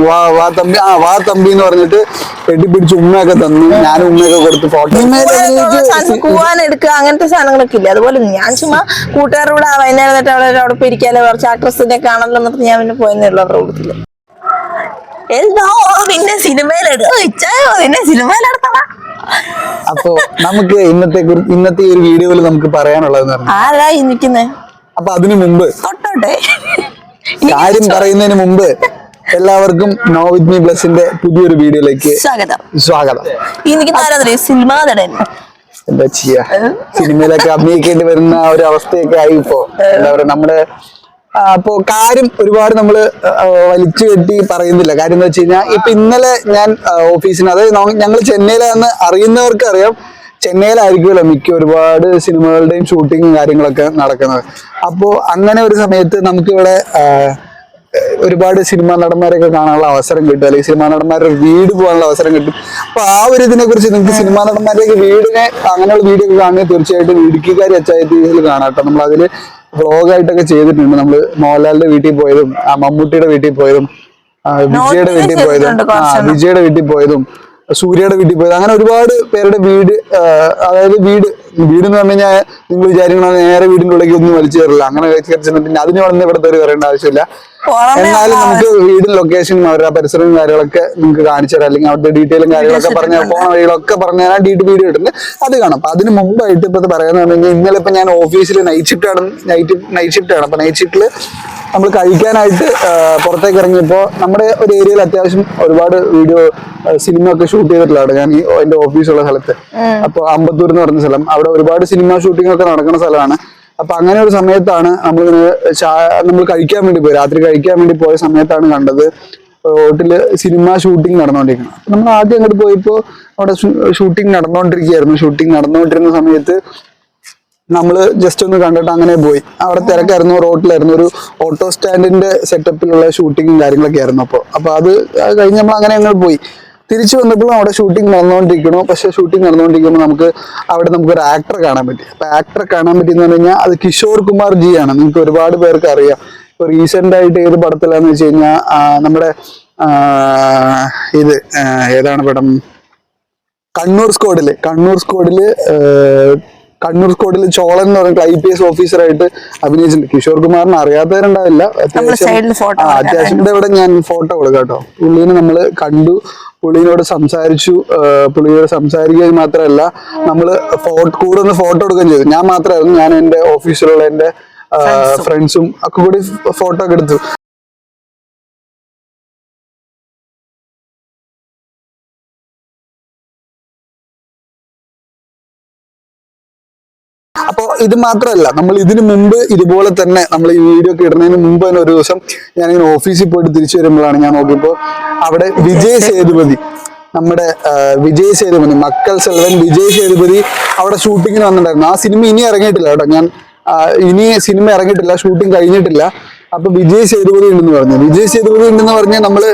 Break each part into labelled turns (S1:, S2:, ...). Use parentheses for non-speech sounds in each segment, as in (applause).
S1: വാ വാ തമ്പി ആ വാ തമ്പി എന്ന് പറഞ്ഞിട്ട് കെട്ടിപ്പിടിച്ച് ഉമ്മയൊക്കെ തന്നു. ഞാൻ ഉമ്മയൊക്കെ കൊടുത്ത് ഫോട്ടോ
S2: കൂവാൻ എടുക്കുക അങ്ങനത്തെ സാധനങ്ങളൊക്കെ ഇല്ല? അതുപോലെ ഞാൻ ചുമ്മാ കൂട്ടുകാരുടെ കൂടെ വൈകുന്നേരം അവിടെ അവിടെ പോയി ഇരിക്കാലോ കുറച്ച് ആക്ട്രസിനെ കാണല്ലോ എന്നിട്ട് ഞാൻ പിന്നെ പോയെന്നുള്ള പ്രവൃത്തിയില്ല എന്തോ? പിന്നെ സിനിമയിലെടു. നിന്നെ സിനിമയിലെടുത്തണ
S1: അപ്പൊ നമുക്ക് ഇന്നത്തെ ഇന്നത്തെ ഈ ഒരു വീഡിയോയിൽ നമുക്ക് പറയാനുള്ളതെന്ന് പറഞ്ഞു
S2: ആരാ ഈ നിക്കുന്നേ?
S1: അപ്പൊ അതിനു മുമ്പ്
S2: തൊട്ടോട്ടെ.
S1: കാര്യം പറയുന്നതിന് മുമ്പ് എല്ലാവർക്കും നോ വിത്ത് മീ പ്ലസിന്റെ പുതിയൊരു വീഡിയോയിലേക്ക്
S2: സ്വാഗതം.
S1: സ്വാഗതം.
S2: ഈ നിൽക്കുന്ന ആരാ സിനിമ നടൻ.
S1: എന്താ ചെയ്യാ? സിനിമയിലൊക്കെ അഭിനയിക്കേണ്ടി വരുന്ന ഒരു അവസ്ഥയൊക്കെ ആയി ഇപ്പോ എന്താ പറയാ നമ്മുടെ അപ്പോ കാര്യം ഒരുപാട് നമ്മൾ ആ, വലിച്ചു കെട്ടി പറയുന്നില്ല. കാര്യം എന്താ വെച്ച് കഴിഞ്ഞാൽ ഇപ്പൊ ഇന്നലെ ഞാൻ ഓഫീസിന് അതായത് ഞങ്ങൾ ചെന്നൈയിലാന്ന് അറിയുന്നവർക്ക് അറിയാം. ചെന്നൈയിലായിരിക്കുമല്ലോ മിക്ക ഒരുപാട് സിനിമകളുടെയും ഷൂട്ടിങ്ങും കാര്യങ്ങളൊക്കെ നടക്കുന്നത്. അപ്പോ അങ്ങനെ ഒരു സമയത്ത് നമുക്കിവിടെ ഒരുപാട് സിനിമാ നടന്മാരെയൊക്കെ കാണാനുള്ള അവസരം കിട്ടും അല്ലെങ്കിൽ സിനിമാ നടന്മാരുടെ വീട് പോകാനുള്ള അവസരം കിട്ടും. അപ്പൊ ആ ഒരു ഇതിനെ കുറിച്ച് നിങ്ങൾക്ക് സിനിമാ നടന്മാരുടെ വീടിനെ അങ്ങനെയുള്ള വീഡിയോ ഒക്കെ കാണുന്നത് തീർച്ചയായിട്ടും ഇടുക്കിക്കാരി അച്ചായത്തിൽ കാണാം കേട്ടോ. നമ്മൾ അതിൽ വ്ളോഗായിട്ടൊക്കെ ചെയ്തിട്ടുണ്ട്. നമ്മൾ മോഹൻലാലിന്റെ വീട്ടിൽ പോയതും ആ മമ്മൂട്ടിയുടെ വീട്ടിൽ പോയതും വിജയുടെ വീട്ടിൽ പോയതും വിജയുടെ വീട്ടിൽ പോയതും സൂര്യയുടെ വീട്ടിൽ പോയത് അങ്ങനെ ഒരുപാട് പേരുടെ വീട് അതായത് വീട് വീട് എന്ന് പറഞ്ഞു കഴിഞ്ഞാൽ നിങ്ങൾ വിചാരിക്കണം നേരെ വീടിന്റെ ഉള്ളിലേക്ക് ഒന്നും വലിച്ചു കയറില്ല. അങ്ങനെ കയറി ചെന്നിട്ട് അതിന് ഇവിടെ കയറി വരേണ്ട ആവശ്യമില്ല. എന്നാലും നമുക്ക് വീട് ലൊക്കേഷനും അവരുടെ പരിസരവും കാര്യങ്ങളൊക്കെ നിങ്ങൾക്ക് കാണിച്ചു തരാം. അല്ലെങ്കിൽ അവരുടെ ഡീറ്റെയിലും കാര്യങ്ങളൊക്കെ പറഞ്ഞ പോണ വഴികളൊക്കെ പറഞ്ഞു തരാൻ ഡീറ്റ് വീഡിയോ ഇട്ടുണ്ട് അത് കാണാം. അപ്പൊ അതിന് മുമ്പായിട്ട് ഇപ്പൊ പറയാന്ന് പറഞ്ഞു ഇന്നലെ ഇപ്പൊ ഞാൻ ഓഫീസിൽ നൈറ്റ് ഷിഫ്റ്റ് ആണ്. നൈറ്റ് നൈറ്റ് ഷിഫ്റ്റ് ആണ്. അപ്പൊ നൈറ്റ് ഷിഫ്റ്റിൽ നമ്മൾ കഴിക്കാനായിട്ട് പുറത്തേക്ക് ഇറങ്ങിയപ്പോൾ നമ്മുടെ ഒരു ഏരിയയിൽ അത്യാവശ്യം ഒരുപാട് വീഡിയോ സിനിമ ഒക്കെ ഷൂട്ട് ചെയ്തിട്ടുള്ളതാണ്. ഞാൻ ഈ എന്റെ ഓഫീസുള്ള സ്ഥലത്ത്. അപ്പൊ അമ്പത്തൂർ എന്ന് പറഞ്ഞ സ്ഥലം. അവിടെ ഒരുപാട് സിനിമ ഷൂട്ടിംഗ് ഒക്കെ നടക്കുന്ന സ്ഥലമാണ്. അപ്പൊ അങ്ങനെ ഒരു സമയത്താണ് നമ്മൾ നമ്മൾ കഴിക്കാൻ വേണ്ടി പോയി. രാത്രി കഴിക്കാൻ വേണ്ടി പോയ സമയത്താണ് കണ്ടത് ഹോട്ടലിൽ സിനിമ ഷൂട്ടിംഗ് നടന്നുകൊണ്ടിരിക്കുന്നത് നമ്മൾ ആദ്യം അങ്ങോട്ട് പോയപ്പോ അവിടെ ഷൂട്ടിംഗ് നടന്നുകൊണ്ടിരിക്കുകയായിരുന്നു ഷൂട്ടിംഗ് നടന്നുകൊണ്ടിരുന്ന സമയത്ത് നമ്മൾ ജസ്റ്റ് ഒന്ന് കണ്ടിട്ട് അങ്ങനെ പോയി. അവിടെ തിരക്കായിരുന്നു റോട്ടിലായിരുന്നു. ഒരു ഓട്ടോ സ്റ്റാൻഡിന്റെ സെറ്റപ്പിലുള്ള ഷൂട്ടിങ്ങും കാര്യങ്ങളൊക്കെ ആയിരുന്നു അപ്പോൾ അപ്പൊ അത് കഴിഞ്ഞ് നമ്മൾ അങ്ങനെ അങ്ങോട്ട് പോയി. തിരിച്ചു വന്നപ്പോഴും അവിടെ ഷൂട്ടിംഗ് നടന്നുകൊണ്ടിരിക്കണു പക്ഷെ ഷൂട്ടിംഗ് നടന്നുകൊണ്ടിരിക്കുമ്പോൾ നമുക്ക് അവിടെ നമുക്ക് ഒരു ആക്ടറെ കാണാൻ പറ്റി. അപ്പൊ ആക്ടറെ കാണാൻ പറ്റി എന്ന് പറഞ്ഞു കഴിഞ്ഞാൽ അത് കിഷോർ കുമാർ ജി ആണ്. നിങ്ങൾക്ക് ഒരുപാട് പേർക്ക് അറിയാം. ഇപ്പൊ റീസെന്റ് ആയിട്ട് ഏത് പടത്തിലാന്ന് വെച്ച് കഴിഞ്ഞാൽ നമ്മുടെ ഇത് ഏതാണ് പടം? കണ്ണൂർ സ്കോഡിൽ. കണ്ണൂർ സ്കോഡിൽ കണ്ണൂർ സ്കോഡിൽ ചോളൻ എന്ന് പറഞ്ഞിട്ട് ഐ പി എസ് ഓഫീസറായിട്ട് അഭിനയിച്ചിട്ടുണ്ട്. കിഷോർ കുമാറിന് അറിയാത്തവരുണ്ടാവില്ല. അത്യാവശ്യം ഇവിടെ ഇവിടെ ഞാൻ ഫോട്ടോ കൊടുക്കാം കേട്ടോ. പുള്ളീനെ നമ്മൾ കണ്ടു. പുള്ളിനോട് സംസാരിച്ചു പുള്ളിയോട് സംസാരിക്കുക മാത്രമല്ല നമ്മൾ ഫോട്ടോ കൂടെ ഒന്ന് ഫോട്ടോ എടുക്കുകയും ചെയ്തു. ഞാൻ മാത്രമായിരുന്നു ഞാൻ എന്റെ ഓഫീസിലുള്ള എന്റെ ഫ്രണ്ട്സും ഒക്കെ കൂടി ഫോട്ടോ ഒക്കെ എടുത്തു. അപ്പോ ഇത് മാത്രമല്ല നമ്മൾ ഇതിന് മുമ്പ് ഇതുപോലെ തന്നെ നമ്മൾ ഈ വീഡിയോ ഒക്കെ ഇടുന്നതിന് മുമ്പ് തന്നെ ഒരു ദിവസം ഞാനിങ്ങനെ ഓഫീസിൽ പോയിട്ട് തിരിച്ചു വരുമ്പോഴാണ് ഞാൻ നോക്കിയപ്പോൾ അവിടെ വിജയ് സേതുപതി നമ്മുടെ വിജയ് സേതുപതി മക്കൾ സെൽവൻ വിജയ് സേതുപതി അവിടെ ഷൂട്ടിങ്ങിന് വന്നിട്ടുണ്ടായിരുന്നു. ആ സിനിമ ഇനി ഇറങ്ങിയിട്ടില്ല കേട്ടോ. ഞാൻ ഇനി സിനിമ ഇറങ്ങിയിട്ടില്ല ഷൂട്ടിംഗ് കഴിഞ്ഞിട്ടില്ല. അപ്പൊ വിജയ് സേതുപതി ഉണ്ടെന്ന് പറഞ്ഞു. വിജയ് സേതുപതി ഉണ്ടെന്ന് പറഞ്ഞ് നമ്മൾ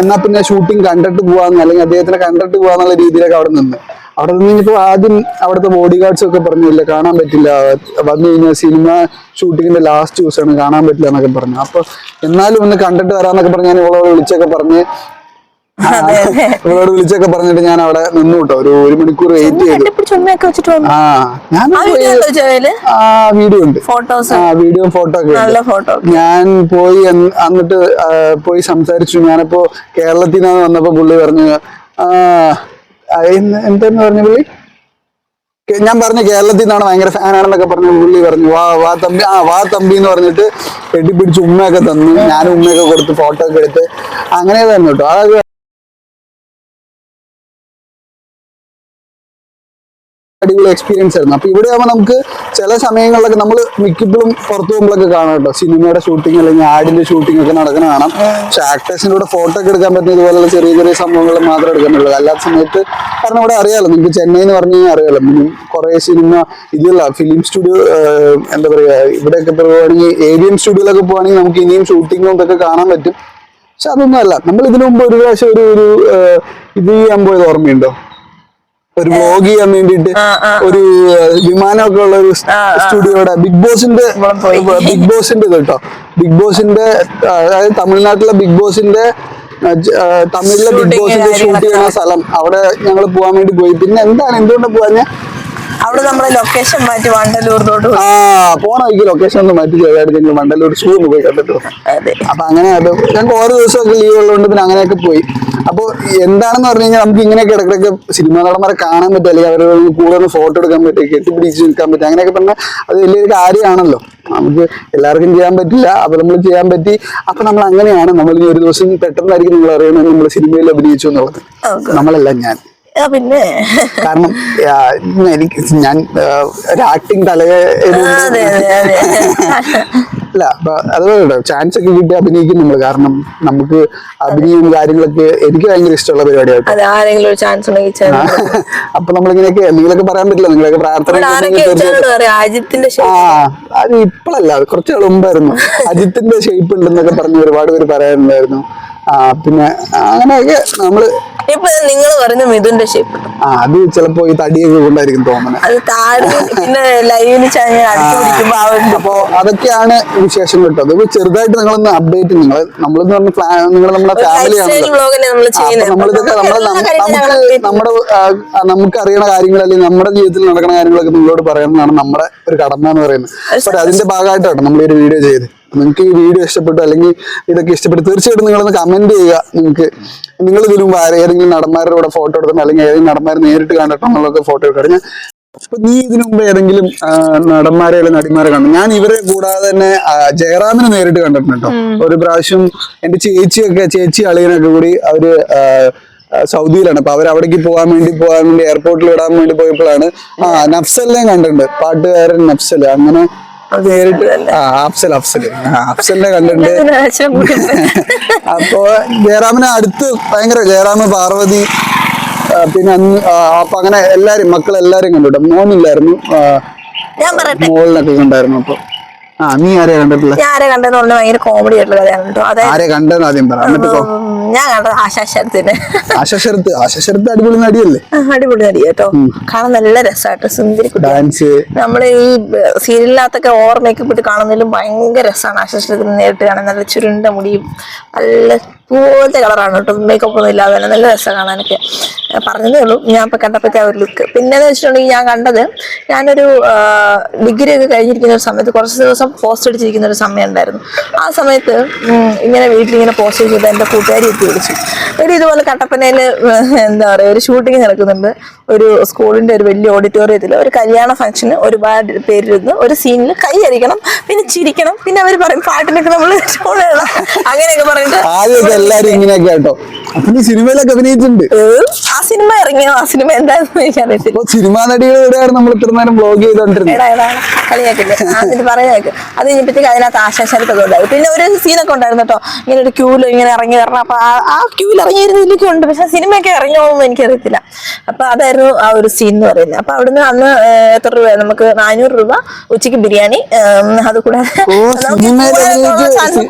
S1: എന്നാ പിന്നെ ഷൂട്ടിംഗ് കണ്ടിട്ട് പോവാന്ന് അല്ലെങ്കിൽ അദ്ദേഹത്തിനെ കണ്ടിട്ട് പോവാന്നുള്ള രീതിയിലൊക്കെ അവിടെ നിന്ന്. അവിടെ നിന്ന് കഴിഞ്ഞപ്പോ ആദ്യം അവിടുത്തെ ബോഡി ഗാർഡ്സ് ഒക്കെ പറഞ്ഞില്ല കാണാൻ പറ്റില്ല. വന്നു കഴിഞ്ഞാൽ സിനിമ ഷൂട്ടിങ്ങിന്റെ ലാസ്റ്റ് ദിവസമാണ് കാണാൻ പറ്റില്ല എന്നൊക്കെ പറഞ്ഞു. അപ്പൊ എന്നാലും ഒന്ന് കണ്ടിട്ട് വരാന്നൊക്കെ പറഞ്ഞ് ഞാൻ ഇവളോട് വിളിച്ചൊക്കെ പറഞ്ഞ് ഇവളോട് വിളിച്ചൊക്കെ പറഞ്ഞിട്ട് ഞാൻ അവിടെ നിന്നു കേട്ടോ. ഒരു ഒരു മണിക്കൂർ വെയിറ്റ് ചെയ്തു. ആ ഞാൻ
S2: ആ വീഡിയോ ഉണ്ടോ ഫോട്ടോസ്
S1: ആ വീഡിയോ ഫോട്ടോ ഒക്കെ ഞാൻ പോയി എന്ന് എന്നിട്ട് പോയി സംസാരിച്ചു. ഞാനിപ്പോ കേരളത്തിൽ നിന്നാണ് വന്നപ്പോ പുള്ളി പറഞ്ഞു ആ പറഞ്ഞ പറഞ്ഞു പുള്ളി? ഞാൻ പറഞ്ഞു കേരളത്തിൽ നിന്നാണ് ഭയങ്കര ഫാനാണെന്നൊക്കെ പറഞ്ഞു പുള്ളി പറഞ്ഞു വാ വാ തമ്പി ആ വാ തമ്പി എന്ന് പറഞ്ഞിട്ട് കെട്ടിപ്പിടിച്ച് ഉമ്മയൊക്കെ തന്നു. ഞാനും ഉമ്മയൊക്കെ കൊടുത്ത് ഫോട്ടോ ഒക്കെ എടുത്ത്. അങ്ങനെ തന്നെ കേട്ടോ. അതൊക്കെ അടിപൊളി എക്സ്പീരിയൻസ് ആയിരുന്നു. അപ്പൊ ഇവിടെ ആകുമ്പോൾ നമുക്ക് ചില സമയങ്ങളിലൊക്കെ നമ്മൾ മിക്കപ്പോഴും പുറത്തു പോകുമ്പോഴൊക്കെ കാണാം കേട്ടോ. സിനിമയുടെ ഷൂട്ടിംഗ് അല്ലെങ്കിൽ ആഡിന്റെ ഷൂട്ടിംഗ് ഒക്കെ നടക്കുന്ന കാണാം. പക്ഷെ ആക്ടേഴ്സിന്റെ കൂടെ ഫോട്ടോ ഒക്കെ എടുക്കാൻ പറ്റുന്ന ഇതുപോലുള്ള ചെറിയ ചെറിയ സംഭവങ്ങൾ മാത്രമേ എടുക്കാനുള്ളൂ അല്ലാത്ത സമയത്ത് കാരണം ഇവിടെ അറിയാലോ നിങ്ങൾക്ക് ചെന്നൈ എന്ന് പറഞ്ഞു കഴിഞ്ഞാൽ അറിയാലോ. കുറെ സിനിമ ഇതില്ല ഫിലിം സ്റ്റുഡിയോ എന്താ പറയുക ഇവിടെയൊക്കെ പോവുകയാണെങ്കിൽ ഏവിയൻ സ്റ്റുഡിയോയിലൊക്കെ പോവുകയാണെങ്കിൽ നമുക്ക് ഇനിയും ഷൂട്ടിങ്ങും ഇതൊക്കെ കാണാൻ പറ്റും. പക്ഷെ അതൊന്നും അല്ല. നമ്മൾ ഇതിനു മുമ്പ് ഒരു പ്രാവശ്യം ഒരു ഒരു ഇത് ചെയ്യാൻ പോയത് ഓർമ്മയുണ്ടോ? ഒരു വ്ലോഗ് ചെയ്യാൻ വേണ്ടിയിട്ട് ഒരു വിമാനമൊക്കെ ഉള്ള ഒരു സ്റ്റുഡിയോയുടെ ബിഗ് ബോസിന്റെ ബിഗ് ബോസിന്റെ കേട്ടോ. ബിഗ് ബോസിന്റെ അതായത് തമിഴ്നാട്ടിലെ ബിഗ് ബോസിന്റെ തമിഴിലെ ബിഗ് ബോസിന്റെ ഷൂട്ട്. ചെയ്യുന്ന സ്ഥലം. അവിടെ ഞങ്ങൾ പോകാൻ വേണ്ടി പോയി. പിന്നെ എന്താണ്? എന്തുകൊണ്ട് പോകാൻ
S2: അവിടെ നമ്മളെ ലൊക്കേഷൻ മാറ്റി വണ്ടലൂരിലോട്ട് പോയി.
S1: ആ പോണ വഴിക്ക് ലൊക്കേഷൻ ഒന്ന് മാറ്റി ചെയ്തായിട്ട് ഞങ്ങൾ സ്കൂൾ പോയി കണ്ടിട്ടു
S2: അതെ.
S1: അപ്പൊ അങ്ങനെ അത് ഞങ്ങൾക്ക് ഓരോ ദിവസമൊക്കെ ലീവ് ഉള്ളതുകൊണ്ട് പിന്നെ അങ്ങനെയൊക്കെ പോയി. അപ്പോൾ എന്താണെന്ന് പറഞ്ഞു കഴിഞ്ഞാൽ നമുക്ക് ഇങ്ങനെയൊക്കെ ഇടയ്ക്കിടയ്ക്ക് സിനിമാ നടന്മാരെ കാണാൻ പറ്റും. അല്ലെങ്കിൽ അവരുടെ കൂടെ ഒന്ന് ഫോട്ടോ എടുക്കാൻ പറ്റും കെട്ടിപ്പിടിച്ച് നിൽക്കാൻ പറ്റും. അങ്ങനെയൊക്കെ പറഞ്ഞാൽ അത് വലിയൊരു കാര്യമാണല്ലോ. നമുക്ക് എല്ലാവർക്കും ചെയ്യാൻ പറ്റില്ല. അപ്പൊ നമ്മൾ ചെയ്യാൻ പറ്റി. അപ്പൊ നമ്മൾ അങ്ങനെയാണ്. നമ്മൾ ഈ ഒരു ദിവസം പെട്ടെന്നായിരിക്കും നിങ്ങൾ അറിയുന്നത് നമ്മൾ സിനിമയിൽ അഭിനയിച്ചു എന്നുള്ളത്. നമ്മളല്ല ഞാൻ.
S2: പിന്നെ.
S1: കാരണം എനിക്ക് ഞാൻ ഒരു ആക്ടിങ് തലേ
S2: ആ, അതെ അതെ അതെ.
S1: അല്ല അതുപോലെ ചാൻസ് ഒക്കെ കിട്ടി അഭിനയിക്കും നമ്മൾ കാരണം നമുക്ക് അഭിനയവും കാര്യങ്ങളൊക്കെ എനിക്ക് ഭയങ്കര ഇഷ്ടമുള്ള
S2: ഒരു ചാൻസ് ഉണ്ടെങ്കിൽ
S1: അപ്പൊ നമ്മളിങ്ങനെയൊക്കെ നിങ്ങളൊക്കെ പറയാൻ പറ്റില്ല നിങ്ങളൊക്കെ പ്രാർത്ഥന ആ. അത് ഇപ്പോഴല്ല കുറച്ചു നാൾ മുമ്പായിരുന്നു അജിത്തിന്റെ ഷേപ്പ് ഉണ്ടെന്നൊക്കെ പറഞ്ഞ് ഒരുപാട് പേര് പറയാറുണ്ടായിരുന്നു ആ പിന്നെ അങ്ങനെയൊക്കെ നമ്മൾ
S2: ഇപ്പൊ നിങ്ങൾ പറഞ്ഞ മിഥുന്റെ ഷേപ്പ്
S1: ആ അത് ചിലപ്പോ ഈ തടിയൊക്കെ കൊണ്ടായിരിക്കും തോന്നുന്നത്
S2: അത് താടി പിന്നെ
S1: അപ്പോ അതൊക്കെയാണ് വിശേഷം കേട്ടോ. അത് ചെറുതായിട്ട് നിങ്ങളൊന്ന് അപ്ഡേറ്റ് നിങ്ങൾ നമ്മളെന്ന് പറഞ്ഞ പ്ലാൻ നിങ്ങൾ നമ്മുടെ ഫാമിലി
S2: ലൈഫ് സ്റ്റൈൽ
S1: ആണല്ലോ.
S2: വ്ളോഗല്ലേ നമ്മൾ
S1: അപ്പൊ നമ്മളിതൊക്കെ നമ്മളെ
S2: നമുക്ക്
S1: നമ്മുടെ നമുക്ക് അറിയണ കാര്യങ്ങൾ അല്ലെങ്കിൽ നമ്മുടെ ജീവിതത്തിൽ നടക്കുന്ന കാര്യങ്ങളൊക്കെ നിങ്ങളോട് പറയുന്നതാണ് നമ്മുടെ ഒരു കടമ എന്ന് പറയുന്നത്. പക്ഷെ അതിന്റെ ഭാഗമായിട്ടാണ് നമ്മൾ ഒരു വീഡിയോ ചെയ്ത് നിങ്ങൾക്ക് ഈ വീഡിയോ ഇഷ്ടപ്പെട്ടു അല്ലെങ്കിൽ ഇതൊക്കെ ഇഷ്ടപ്പെട്ടു തീർച്ചയായിട്ടും നിങ്ങളൊന്ന് കമന്റ് ചെയ്യുക നിങ്ങൾക്ക്. നിങ്ങൾ ഇതിനു മുമ്പ് ഏതെങ്കിലും നടന്മാരുടെ കൂടെ ഫോട്ടോ എടുത്തിട്ടുണ്ട് അല്ലെങ്കിൽ ഏതെങ്കിലും നടന്മാരെ നേരിട്ട് കണ്ടിട്ടുള്ളതൊക്കെ ഫോട്ടോ എടുക്കുക. അപ്പൊ നീ ഇതിനു മുമ്പ് ഏതെങ്കിലും നടന്മാരെ അല്ലെങ്കിൽ നടിമാരെ കണ്ടു. ഞാൻ ഇവരെ കൂടാതെ തന്നെ ജയറാമിനെ നേരിട്ട് കണ്ടിട്ടുണ്ട് ഒരു പ്രാവശ്യം എന്റെ ചേച്ചിയൊക്കെ ചേച്ചി അളിയനൊക്കെ കൂടി അവർ സൗദിയിലാണ്. അപ്പൊ അവർ അവിടേക്ക് പോകാൻ വേണ്ടി പോകാൻ വേണ്ടി എയർപോർട്ടിൽ വിടാൻ വേണ്ടി പോയപ്പോഴാണ് ആ നഫ്സലിനെ കണ്ടിട്ടുണ്ട്. പാട്ടുകാരൻ നഫ്സൽ അങ്ങനെ നേരിട്ട് അഫ്സൽ അഫ്സലിനെ കണ്ടിട്ടുണ്ട്. (laughs) അപ്പോ ജയറാമിനെ അടുത്ത് ഭയങ്കര ജയറാമ് പാർവതി പിന്നെ അപ്പൊ അങ്ങനെ എല്ലാരും മക്കളെല്ലാരും കണ്ടു മോനില്ലായിരുന്നു മോളിനൊക്കെ കണ്ടായിരുന്നു അപ്പൊ ആ നീ ആരെയാ കണ്ടിട്ടില്ല
S2: ഞാൻ ആരെ കണ്ടെന്ന് ഭയങ്കര കോമഡി ആയിട്ടുള്ള കഥയാണ് കേട്ടോ. അതായത്
S1: ആരെ കണ്ടെന്ന് ആദ്യം പറ. എന്നിട്ട് പോ
S2: ഉം, ഞാൻ കണ്ടത് ആശാശരത്തിന്.
S1: അടിപൊളി നടിയല്ലേ?
S2: അടിപൊളി നടി കേട്ടോ. കാണാൻ നല്ല രസമായിട്ട് സുന്ദരി കുട്ടി.
S1: ഡാൻസ്.
S2: നമ്മൾ ഈ സീരിയലിനകത്തൊക്കെ ഓവർ മേക്കപ്പ് ഇട്ട് കാണുന്നതിലും ഭയങ്കര രസമാണ് ആശാശരത്തിന് നേരിട്ട് കാണാൻ. നല്ല ചുരുണ്ട മുടിയും നല്ല പോലത്തെ കളറാണ് കേട്ടോ. മേക്കപ്പ് ഒന്നും ഇല്ലാതെ തന്നെ നല്ല രസം കാണാനൊക്കെ പറഞ്ഞതേ ഉള്ളൂ. ഞാൻ ഇപ്പൊ കണ്ടപ്പോഴത്തെ ആ ഒരു ലുക്ക് പിന്നെ എന്ന് വെച്ചിട്ടുണ്ടെങ്കിൽ ഞാൻ കണ്ടത് ഞാനൊരു ഡിഗ്രി ഒക്കെ കഴിഞ്ഞിരിക്കുന്ന ഒരു സമയത്ത് കുറച്ച് ദിവസം പോസ്റ്റ് അടിച്ചിരിക്കുന്ന ഒരു സമയം ഉണ്ടായിരുന്നു. ആ സമയത്ത് ഇങ്ങനെ വീട്ടിൽ ഇങ്ങനെ പോസ്റ്റ് ചെയ്ത് എന്റെ കൂട്ടുകാരി എത്തി വിളിച്ചു. ഒരു ഇതുപോലെ കട്ടപ്പനയിൽ എന്താ പറയുക ഒരു ഷൂട്ടിംഗ് നടക്കുന്നുണ്ട്. ഒരു സ്കൂളിന്റെ ഒരു വലിയ ഓഡിറ്റോറിയത്തിൽ ഒരു കല്യാണ ഫംഗ്ഷന് ഒരുപാട് പേരിരുന്ന് ഒരു സീനിൽ കൈ അരിക്കണം പിന്നെ ചിരിക്കണം പിന്നെ അവർ പറയും പാട്ടിനൊക്കെ നമ്മൾ അങ്ങനെ അങ്ങനെയൊക്കെ പറഞ്ഞിട്ട്
S1: എല്ലാരും ഇങ്ങനെയൊക്കെ കേട്ടോ. അപ്പൊ സിനിമയിലൊക്കെ അഭിനയിച്ചിട്ടുണ്ട്.
S2: ആ സിനിമ ഇറങ്ങിയോ? ആ സിനിമ എന്താണെന്ന് എനിക്കറിയത്തില്ല.
S1: സിനിമാ നടികളുടെ നമ്മൾ ഇത്ര നേരം ബ്ലോഗ് ചെയ്തോണ്ടിരുന്നത്.
S2: കളിയാക്കില്ലേ? എന്നിട്ട് പറയുന്നേക്ക് അത് കഴിഞ്ഞപ്പോഴത്തേക്ക് അതിനകത്ത് ആശാശാലത്തൊക്കെ ഉണ്ടായി പിന്നെ ഒരു സീനൊക്കെ ഉണ്ടായിരുന്നു കേട്ടോ. ഇങ്ങനെ ഒരു ക്യൂൽ ഇങ്ങനെ ഇറങ്ങി വരണം. അപ്പൊ ആ- ക്യൂൽ ക്യൂവിൽ ഇറങ്ങിയിരുന്നതിലൊക്കെ ഉണ്ട്. പക്ഷെ സിനിമയൊക്കെ ഇറങ്ങിയോന്നും എനിക്കറിയത്തില്ല. അപ്പൊ അതായിരുന്നു ആ ഒരു സീൻ എന്ന് പറയുന്നത്. അപ്പൊ അവിടുന്ന് അന്ന് എത്ര രൂപ? നമുക്ക് നാനൂറ് രൂപ ഉച്ചയ്ക്ക് ബിരിയാണി അത് കൂടാതെ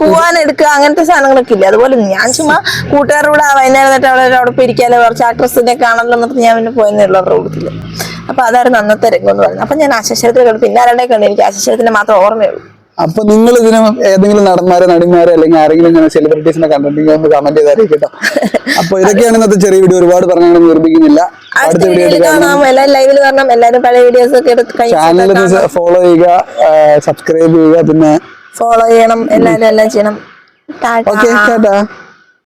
S2: കൂവാൻ എടുക്കുക അങ്ങനത്തെ സാധനങ്ങളൊക്കെ ഇല്ല? അതുപോലെ ഞാൻ ചുമ്മാ കൂട്ടുകാരുടെ കൂടെ വൈകുന്നേരം എന്നിട്ട് അവിടെ അവിടെ പോയി ഇരിക്കാലോ കുറച്ച് ആക്ട്രസിനെ കാണാമല്ലോ എന്നിട്ട് ഞാൻ പിന്നെ പോയെന്നേ ഉള്ളൂ അവരുടെ അപ്പൊ അതായിരുന്നു അന്നത്തെ രംഗം എന്ന് പറയുന്നത്. അപ്പൊ ഞാൻ ആശാശരത്തിൽ കണ്ടു. പിന്നെ ആരുടെ കണ്ടു? എനിക്ക് ആശാശരത്തിന്റെ മാത്രം ഓർമ്മയുള്ളൂ
S1: അപ്പൊ നിങ്ങൾ ഇതിന് ഏതെങ്കിലും നടന്മാരെ നടിമാരെ അല്ലെങ്കിൽ ആരെങ്കിലും ഇങ്ങനെ സെലിബ്രിറ്റീസിനെ കണ്ടിട്ടുണ്ടെങ്കിൽ ഒന്ന് കമന്റ് ചെയ്ത് കേട്ടോ. അപ്പൊ ഇതൊക്കെയാണ് ഇന്നത്തെ ചെറിയ വീഡിയോ ഒരുപാട് പറഞ്ഞാൽ നിർമ്മിക്കുന്നില്ല. അടുത്ത വീഡിയോ
S2: കാണാം എല്ലാവരും പഴയ വീഡിയോസ് ഒക്കെ
S1: ചാനൽ ഫോളോ ചെയ്യുക സബ്സ്ക്രൈബ് ചെയ്യുക പിന്നെ
S2: ഫോളോ ചെയ്യണം. എല്ലാവരും എല്ലാം ചെയ്യണം.
S1: ഓക്കെ